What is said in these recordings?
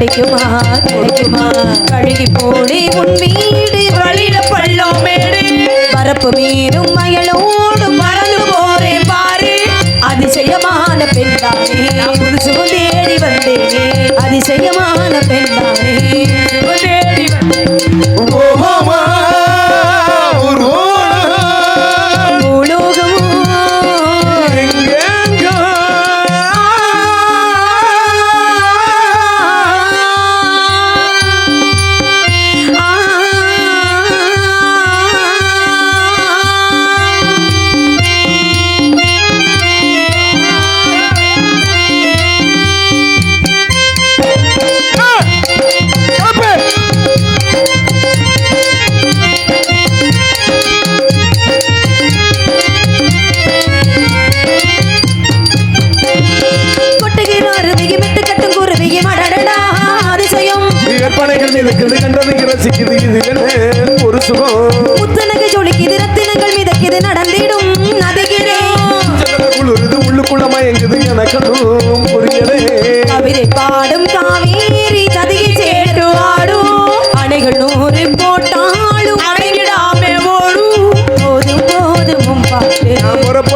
கிடைக்குமா? கிடைக்குமா? கழுகி போடி உன் வீடு வழியில பள்ளம் மேடு. பரப்பு மீனும் மயலோடும் மறந்து போரே பாரு. அதிசயமான பெண்தானே புதுசுவும் தேடி வந்தேன். அதிசயமான பெண்தானே আমার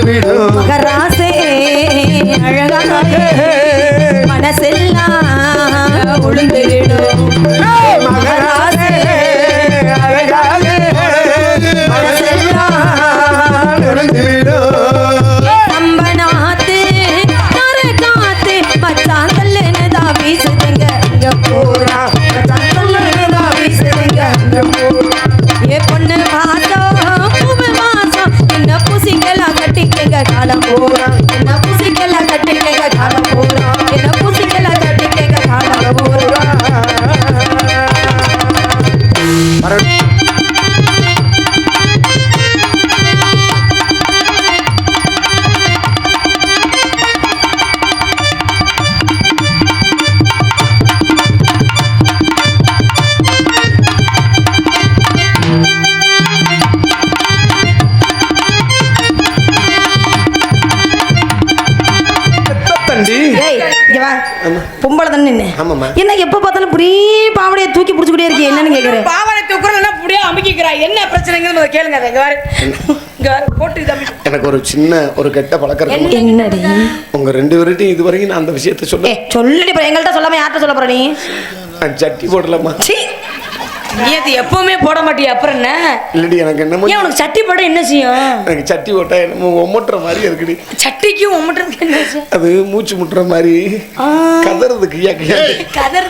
விடும். மகராசே அழகாக மனசெல்லாம் உளுந்து பொம்பளை தானே ஆமாம்மா. என்ன எப்ப பார்த்தாலும் புரிய பாவடைய தூக்கி பிடிச்சிக்கிட்டே இருக்கே என்னன்னு கேக்குறேன். பாவனை தூக்குறதுனா புடியா அமுக்கிக்கிறா? என்ன பிரச்சனைங்கிறது கேளுங்க அதை. வாரு எனக்கு ஒரு சின்ன ஒரு கெட்ட பழக்கம் இருக்கு. என்னடி? உங்க ரெண்டு பேர்கிட்டையும் இது வரைக்கும் நான் அந்த விஷயத்த சொல்ல சொல்லுடி அப்புறம் எங்கள்கிட்ட சொல்லாம யார்கிட்ட சொல்ல போற நீ? நான் சட்டி போடலாமா சீ! நீ அது எப்பவுமே போட மாட்டியா? அப்புறம் என்ன? இல்லடி எனக்கு என்னமோ ஏன் உனக்கு சட்டி போட என்ன செய்யும்? எனக்கு சட்டி போட்டா என்னமோ ஒம்மட்டுற மாதிரி இருக்குடி. சட்டிக்கும் உமட்டுறதுக்கு என்ன அது மூச்சு முட்டுற மாதிரி. கதறதுக்கு ஐயா கதர்